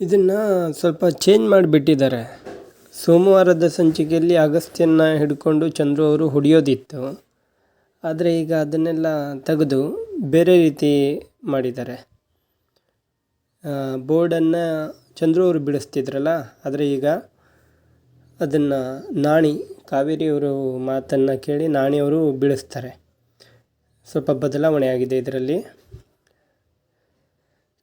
ಇದನ್ನು ಸ್ವಲ್ಪ ಚೇಂಜ್ ಮಾಡಿಬಿಟ್ಟಿದ್ದಾರೆ. ಸೋಮವಾರದ ಸಂಚಿಕೆಯಲ್ಲಿ ಅಗಸ್ತ್ಯನ್ನು ಹಿಡ್ಕೊಂಡು ಚಂದ್ರು ಅವರು ಹೊಡೆಯೋದಿತ್ತು. ಆದರೆ ಈಗ ಅದನ್ನೆಲ್ಲ ತೆಗೆದು ಬೇರೆ ರೀತಿ ಮಾಡಿದ್ದಾರೆ. ಬೋರ್ಡನ್ನು ಚಂದ್ರು ಅವರು ಬಿಡಿಸ್ತಿದ್ರಲ್ಲ, ಆದರೆ ಈಗ ಅದನ್ನು ನಾಣಿ ಕಾವೇರಿಯವರು ಮಾತನ್ನು ಕೇಳಿ ನಾಣಿಯವರು ಬಿಡಿಸ್ತಾರೆ. ಸ್ವಲ್ಪ ಬದಲಾವಣೆ ಆಗಿದೆ ಇದರಲ್ಲಿ.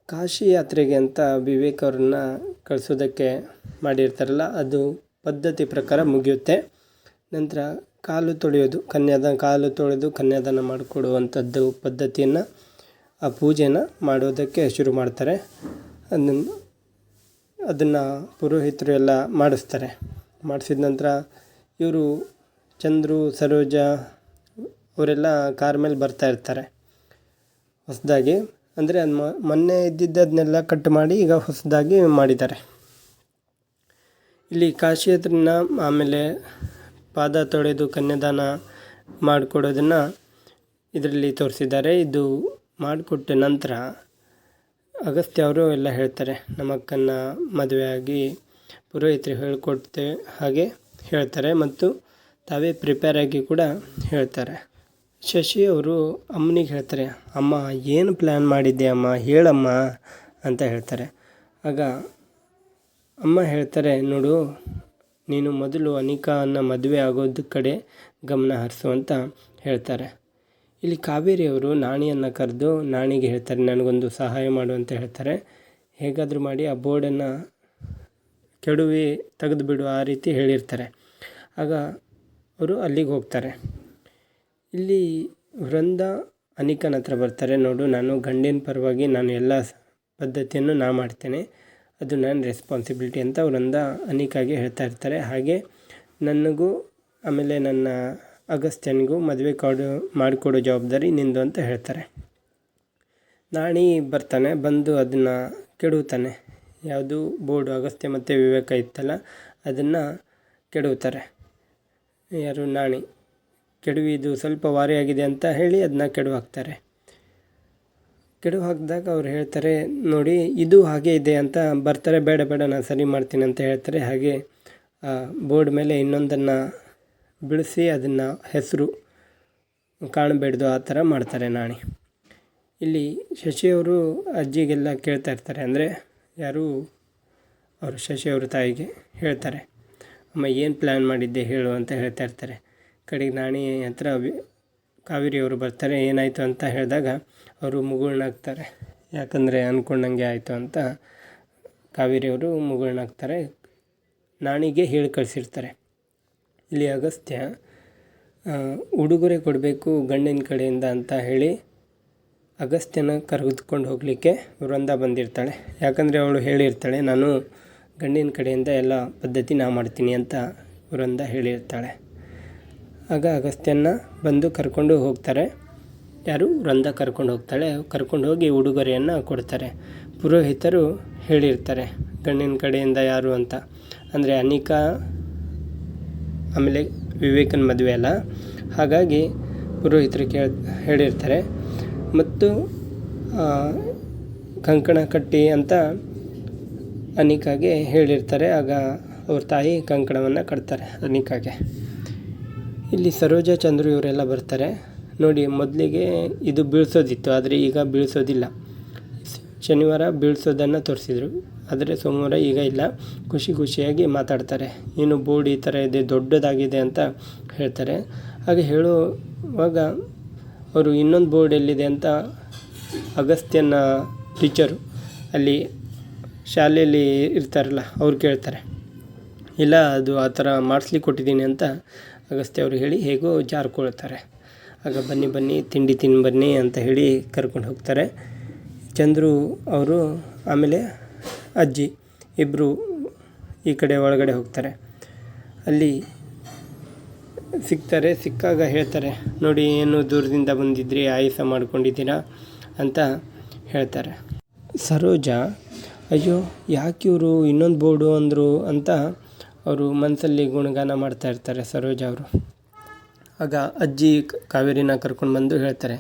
ಕಾಶಿ ಯಾತ್ರೆಗೆ ಅಂತ ವಿವೇಕ್ ಅವ್ರನ್ನ ಕಳಿಸೋದಕ್ಕೆ ಮಾಡಿರ್ತಾರಲ್ಲ, ಅದು ಪದ್ಧತಿ ಪ್ರಕಾರ ಮುಗಿಯುತ್ತೆ. ನಂತರ ಕಾಲು ತೊಳೆಯೋದು ಕನ್ಯಾದಾನ ಕಾಲು ತೊಳೆದು ಕನ್ಯಾದಾನ ಮಾಡಿಕೊಡುವಂಥದ್ದು ಪದ್ಧತಿಯನ್ನು, ಆ ಪೂಜೆನ ಮಾಡೋದಕ್ಕೆ ಶುರು ಮಾಡ್ತಾರೆ. ಅದನ್ನು ಅದನ್ನು ಪುರೋಹಿತರು ಎಲ್ಲ ಮಾಡಿಸ್ತಾರೆ. ಮಾಡಿಸಿದ ನಂತರ ಇವರು ಚಂದ್ರು, ಸರೋಜ, ಅವರೆಲ್ಲ ಕಾರ್ ಮೇಲೆ ಬರ್ತಾ ಇರ್ತಾರೆ. ಹೊಸದಾಗಿ ಅಂದರೆ ಅದು ಮೊನ್ನೆ ಇದ್ದಿದ್ದದನ್ನೆಲ್ಲ ಕಟ್ ಮಾಡಿ ಈಗ ಹೊಸದಾಗಿ ಮಾಡಿದ್ದಾರೆ. ಇಲ್ಲಿ ಕಾಶಿ ಹತ್ರನ ಆಮೇಲೆ ಪಾದ ತೊಳೆದು ಕನ್ಯಾದಾನ ಮಾಡಿಕೊಡೋದನ್ನು ಇದರಲ್ಲಿ ತೋರಿಸಿದ್ದಾರೆ. ಇದು ಮಾಡಿಕೊಟ್ಟ ನಂತರ ಅಗಸ್ತ್ಯ ಅವರು ಎಲ್ಲ ಹೇಳ್ತಾರೆ. ನಮ್ಮ ಅಕ್ಕನ ಮದುವೆಯಾಗಿ ಪುರೋಹಿತರು ಹೇಳ್ಕೊಡ್ತೇವೆ ಹಾಗೆ ಹೇಳ್ತಾರೆ ಮತ್ತು ತಾವೇ ಪ್ರಿಪೇರ್ ಆಗಿ ಕೂಡ ಹೇಳ್ತಾರೆ. ಶಶಿ ಅವರು ಅಮ್ಮನಿಗೆ ಹೇಳ್ತಾರೆ, ಅಮ್ಮ, ಏನು ಪ್ಲ್ಯಾನ್ ಮಾಡಿದ್ದೆ ಅಮ್ಮ? ಹೇಳಮ್ಮ ಅಂತ ಹೇಳ್ತಾರೆ. ಆಗ ಅಮ್ಮ ಹೇಳ್ತಾರೆ, ನೋಡು, ನೀನು ಮೊದಲು ಅನಿಕಾನ ಮದುವೆ ಆಗೋದ ಕಡೆ ಗಮನ ಹರಿಸು ಅಂತ ಹೇಳ್ತಾರೆ. ಇಲ್ಲಿ ಕಾವೇರಿಯವರು ನಾಣಿಯನ್ನು ಕರೆದು ನಾಣಿಗೆ ಹೇಳ್ತಾರೆ, ನನಗೊಂದು ಸಹಾಯ ಮಾಡು ಅಂತ ಹೇಳ್ತಾರೆ. ಹೇಗಾದರೂ ಮಾಡಿ ಆ ಬೋರ್ಡನ್ನು ಕೆಡವಿ ತೆಗೆದುಬಿಡು ಆ ರೀತಿ ಹೇಳಿರ್ತಾರೆ. ಆಗ ಅವರು ಅಲ್ಲಿಗೆ ಹೋಗ್ತಾರೆ. ಇಲ್ಲಿ ವೃಂದ ಅನಿಕನ ಹತ್ರ ಬರ್ತಾರೆ. ನೋಡು, ನಾನು ಗಂಡಿನ ಪರವಾಗಿ ನಾನು ಎಲ್ಲ ಪದ್ಧತಿಯನ್ನು ನಾ ಮಾಡ್ತೇನೆ. ಅದು ನನ್ನ ರೆಸ್ಪಾನ್ಸಿಬಿಲಿಟಿ ಅಂತ ವೃಂದ ಅನಿಕಾಗೆ ಹೇಳ್ತಾ ಇರ್ತಾರೆ. ಹಾಗೆ ನನಗೂ, ಆಮೇಲೆ ನನ್ನ ಅಗಸ್ತ್ಯನಿಗೂ ಮದುವೆ ಕಾಡು, ಮಾಡಿಕೊಡೋ ಜವಾಬ್ದಾರಿ ನಿಂದು ಅಂತ ಹೇಳ್ತಾರೆ. ನಾಣಿ ಬರ್ತಾನೆ, ಬಂದು ಅದನ್ನು ಕೆಡುತ್ತಾನೆ ಯಾವುದು ಬೋರ್ಡು ಅಗಸ್ತ್ಯ ಮತ್ತು ವಿವೇಕ ಇತ್ತಲ್ಲ, ಅದನ್ನು ಕೆಡುತ್ತಾರೆ ಯಾರು? ನಾಣಿ. ಕೆಡವಿದು ಸ್ವಲ್ಪ ವಾರಿಯಾಗಿದೆ ಅಂತ ಹೇಳಿ ಅದನ್ನ ಕೆಡವು ಹಾಕ್ತಾರೆ. ಕೆಡವು ಹಾಕಿದಾಗ ಅವ್ರು ಹೇಳ್ತಾರೆ, ನೋಡಿ, ಇದು ಹಾಗೆ ಇದೆ ಅಂತ ಬರ್ತಾರೆ, ಬೇಡ ಬೇಡ, ನಾನು ಸರಿ ಮಾಡ್ತೀನಿ ಅಂತ ಹೇಳ್ತಾರೆ. ಹಾಗೆ ಬೋರ್ಡ್ ಮೇಲೆ ಇನ್ನೊಂದನ್ನು ಬಿಡಿಸಿ ಅದನ್ನು ಹೆಸರು ಕಾಣಬೇಡ್ದು, ಆ ಥರ ಮಾಡ್ತಾರೆ ನಾಣಿ. ಇಲ್ಲಿ ಶಶಿಯವರು ಅಜ್ಜಿಗೆಲ್ಲ ಕೇಳ್ತಾ ಇರ್ತಾರೆ, ಅಂದರೆ ಯಾರು? ಅವರು ಶಶಿಯವ್ರ ತಾಯಿಗೆ ಹೇಳ್ತಾರೆ, ಅಮ್ಮ, ಏನು ಪ್ಲ್ಯಾನ್ ಮಾಡಿದ್ದೆ ಹೇಳು ಅಂತ ಹೇಳ್ತಾ ಇರ್ತಾರೆ. ಕಡೆಗೆ ನಾಣಿ ಹತ್ರ ಕಾವೇರಿಯವರು ಬರ್ತಾರೆ, ಏನಾಯಿತು ಅಂತ ಹೇಳಿದಾಗ ಅವರು ಮುಗುಳ್ನಾಗ್ತಾರೆ. ಯಾಕಂದರೆ ಅಂದ್ಕೊಂಡಂಗೆ ಆಯಿತು ಅಂತ ಕಾವೇರಿಯವರು ಮುಗುಳ್ನಾಗ್ತಾರೆ, ನಾಣಿಗೆ ಹೇಳಿ ಕಳಿಸಿರ್ತಾರೆ. ಇಲ್ಲಿ ಅಗಸ್ತ್ಯ ಉಡುಗೊರೆ ಕೊಡಬೇಕು ಗಂಡಿನ ಕಡೆಯಿಂದ ಅಂತ ಹೇಳಿ ಅಗಸ್ತ್ಯನ ಕರೆದುಕೊಂಡು ಹೋಗಲಿಕ್ಕೆ ವೃಂದ ಬಂದಿರ್ತಾಳೆ. ಯಾಕಂದರೆ ಅವಳು ಹೇಳಿರ್ತಾಳೆ, ನಾನು ಗಂಡಿನ ಕಡೆಯಿಂದ ಎಲ್ಲ ಪದ್ಧತಿ ನಾ ಮಾಡ್ತೀನಿ ಅಂತ ವೃಂದ ಹೇಳಿರ್ತಾಳೆ. ಆಗ ಅಗಸ್ತ್ಯನ ಬಂದು ಕರ್ಕೊಂಡು ಹೋಗ್ತಾರೆ. ಯಾರು? ವೃಂದ ಕರ್ಕೊಂಡು ಹೋಗ್ತಾಳೆ. ಕರ್ಕೊಂಡು ಹೋಗಿ ಉಡುಗೊರೆಯನ್ನು ಕೊಡ್ತಾರೆ. ಪುರೋಹಿತರು ಹೇಳಿರ್ತಾರೆ, ಗಂಡಿನ ಕಡೆಯಿಂದ ಯಾರು ಅಂತ? ಅಂದರೆ ಅನಿಕಾ, ಆಮೇಲೆ ವಿವೇಕನ ಮದುವೆ ಅಲ್ಲ. ಹಾಗಾಗಿ ಪುರೋಹಿತರು ಕೇಳ, ಹೇಳಿರ್ತಾರೆ. ಮತ್ತು ಕಂಕಣ ಕಟ್ಟಿ ಅಂತ ಅನಿಕಾಗೆ ಹೇಳಿರ್ತಾರೆ. ಆಗ ಅವ್ರ ತಾಯಿ ಕಂಕಣವನ್ನು ಕಟ್ತಾರೆ ಅನಿಕಾಗೆ. ಇಲ್ಲಿ ಸರೋಜ ಚಂದ್ರು ಇವರೆಲ್ಲ ಬರ್ತಾರೆ. ನೋಡಿ, ಮೊದಲಿಗೆ ಇದು ಬೀಳ್ಸೋದಿತ್ತು, ಆದರೆ ಈಗ ಬೀಳ್ಸೋದಿಲ್ಲ. ಶನಿವಾರ ಬೀಳ್ಸೋದನ್ನು ತೋರಿಸಿದರು, ಆದರೆ ಸೋಮವಾರ ಈಗ ಇಲ್ಲ. ಖುಷಿ ಖುಷಿಯಾಗಿ ಮಾತಾಡ್ತಾರೆ. ಏನು ಬೋರ್ಡ್ ಈ ಥರ ಇದೆ, ದೊಡ್ಡದಾಗಿದೆ ಅಂತ ಹೇಳ್ತಾರೆ. ಹಾಗೆ ಹೇಳುವಾಗ ಅವರು ಇನ್ನೊಂದು ಬೋರ್ಡ್ ಎಲ್ಲಿದೆ ಅಂತ ಅಗಸ್ತ್ಯನ ಟೀಚರು ಅಲ್ಲಿ ಶಾಲೆಯಲ್ಲಿ ಇರ್ತಾರಲ್ಲ, ಅವ್ರು ಕೇಳ್ತಾರೆ. ಇಲ್ಲ, ಅದು ಆ ಥರ ಮಾಡಿಸ್ಲಿಕ್ಕೆ ಕೊಟ್ಟಿದ್ದೀನಿ ಅಂತ ಅಗಸ್ತ್ಯ ಅವರು ಹೇಳಿ ಹೇಗೋ ಜಾರ್ಕೊಳ್ತಾರೆ. ಆಗ ಬನ್ನಿ ಬನ್ನಿ, ತಿಂಡಿ ತಿನ್ನು ಬನ್ನಿ ಅಂತ ಹೇಳಿ ಕರ್ಕೊಂಡು ಹೋಗ್ತಾರೆ. ಚಂದ್ರು ಅವರು, ಆಮೇಲೆ ಅಜ್ಜಿ ಇಬ್ಬರು ಈ ಕಡೆ ಒಳಗಡೆ ಹೋಗ್ತಾರೆ. ಅಲ್ಲಿ ಸಿಗ್ತಾರೆ, ಸಿಕ್ಕಾಗ ಹೇಳ್ತಾರೆ, ನೋಡಿ, ಏನು ದೂರದಿಂದ ಬಂದಿದ್ರಿ, ಆಯಾಸ ಮಾಡ್ಕೊಂಡಿದ್ದೀರಾ? ಅಂತ ಹೇಳ್ತಾರೆ. ಸರೋಜ, ಅಯ್ಯೋ, ಯಾಕೆ ಇವರು ಇನ್ನೊಂದು ಬೋರ್ಡು ಅಂದರು? ಅಂತ ಅವರು ಮನಸ್ಸಲ್ಲಿ ಗುಣಗಾನ ಮಾಡ್ತಾ ಇರ್ತಾರೆ ಸರೋಜ ಅವರು. ಆಗ ಅಜ್ಜಿ ಕಾವೇರಿನ ಕರ್ಕೊಂಡು ಬಂದು ಹೇಳ್ತಾರೆ,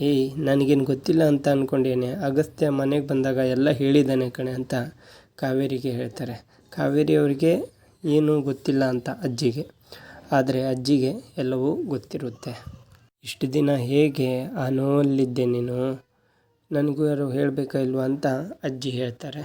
ಏಯ್, ನನಗೇನು ಗೊತ್ತಿಲ್ಲ ಅಂತ ಅಂದ್ಕೊಂಡೇನೆ ಅಗಸ್ತ್ಯ ಮನೆಗೆ ಬಂದಾಗ ಎಲ್ಲ ಹೇಳಿದ್ದಾನೆ ಕಣೆ ಅಂತ ಕಾವೇರಿಗೆ ಹೇಳ್ತಾರೆ. ಕಾವೇರಿ ಅವರಿಗೆ ಏನೂ ಗೊತ್ತಿಲ್ಲ ಅಂತ ಅಜ್ಜಿಗೆ. ಆದರೆ ಅಜ್ಜಿಗೆ ಎಲ್ಲವೂ ಗೊತ್ತಿರುತ್ತೆ. ಇಷ್ಟು ದಿನ ಹೇಗೆ ಆ ನೋವಲ್ಲಿದ್ದೆ ನೀನು? ನನಗೂ ಯಾರು ಹೇಳಬೇಕಾ ಇಲ್ವಾ ಅಂತ ಅಜ್ಜಿ ಹೇಳ್ತಾರೆ.